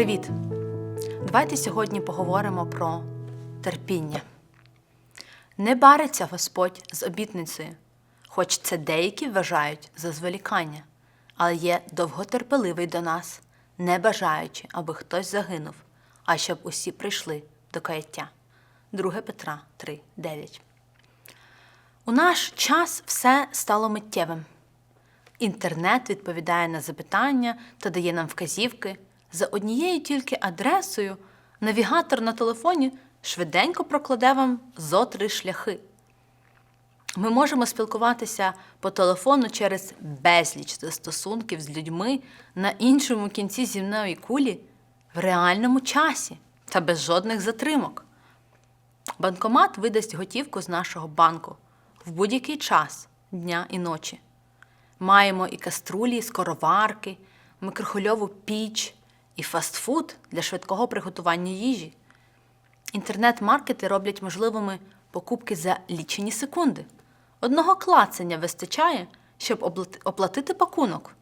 Привіт! Давайте сьогодні поговоримо про терпіння. Не бариться Господь з обітницею, хоч це деякі вважають за зволікання, але є довготерпеливий до нас, не бажаючи, аби хтось загинув, а щоб усі прийшли до каяття. 2 Петра 3, 9. У наш час все стало миттєвим. Інтернет відповідає на запитання та дає нам вказівки. За однією тільки адресою навігатор на телефоні швиденько прокладе вам зо три шляхи. Ми можемо спілкуватися по телефону через безліч застосунків з людьми на іншому кінці земної кулі в реальному часі та без жодних затримок. Банкомат видасть готівку з нашого банку в будь-який час дня і ночі. Маємо і каструлі, і скороварки, микрохвильову піч, і фастфуд для швидкого приготування їжі. Інтернет-маркети роблять можливими покупки за лічені секунди. Одного клацання вистачає, щоб оплатити пакунок,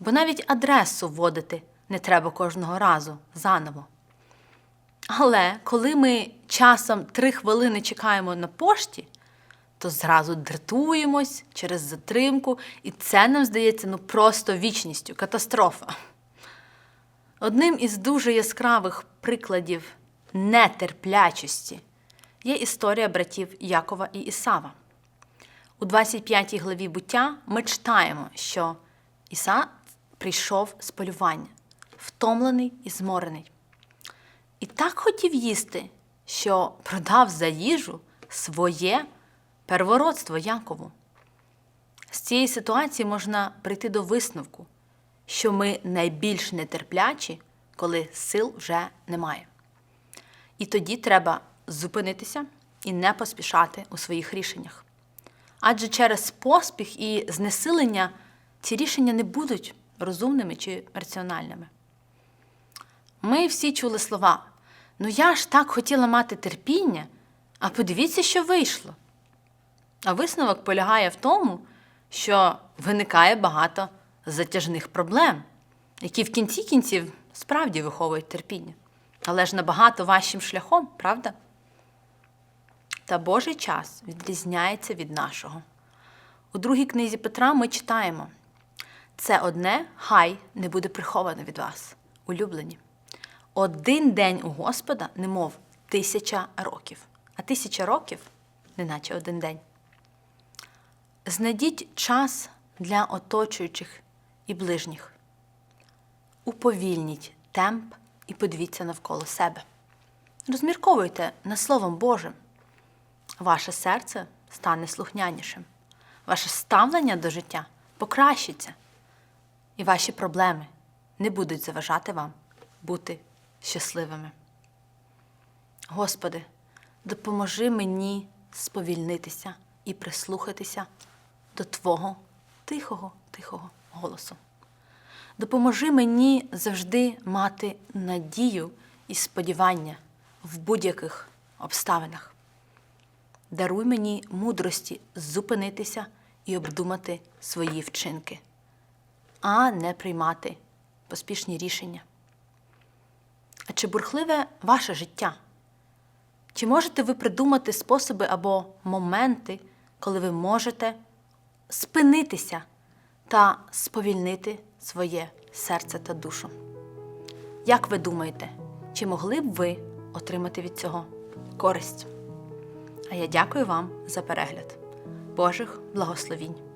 бо навіть адресу вводити не треба кожного разу заново. Але коли ми часом три хвилини чекаємо на пошті, то зразу дратуємось через затримку, і це нам здається ну просто вічністю, катастрофа. Одним із дуже яскравих прикладів нетерплячості є історія братів Якова і Ісава. У 25 главі буття ми читаємо, що Іса прийшов з полювання, втомлений і зморений. І так хотів їсти, що продав за їжу своє первородство Якову. З цієї ситуації можна прийти до висновку, що ми найбільш нетерплячі, коли сил вже немає. І тоді треба зупинитися і не поспішати у своїх рішеннях. Адже через поспіх і знесилення ці рішення не будуть розумними чи раціональними. Ми всі чули слова: ну я ж так хотіла мати терпіння, а подивіться, що вийшло. А висновок полягає в тому, що виникає багато затяжних проблем, які в кінці кінців справді виховують терпіння. Але ж набагато важчим шляхом, правда? Та Божий час відрізняється від нашого. У другій книзі Петра ми читаємо: це одне хай не буде приховано від вас, улюблені. Один день у Господа, немов тисяча років, а тисяча років, неначе один день. Знайдіть час для оточуючих і ближніх. Уповільніть темп і подивіться навколо себе. Розмірковуйте над Словом Божим. Ваше серце стане слухнянішим, ваше ставлення до життя покращиться, і ваші проблеми не будуть заважати вам бути щасливими. Господи, допоможи мені сповільнитися і прислухатися до Твого тихого, тихого голосу. Допоможи мені завжди мати надію і сподівання в будь-яких обставинах. Даруй мені мудрості зупинитися і обдумати свої вчинки, а не приймати поспішні рішення. А чи бурхливе ваше життя? Чи можете ви придумати способи або моменти, коли ви можете спинитися та сповільнити своє серце та душу? Як ви думаєте, чи могли б ви отримати від цього користь? А я дякую вам за перегляд. Божих благословінь!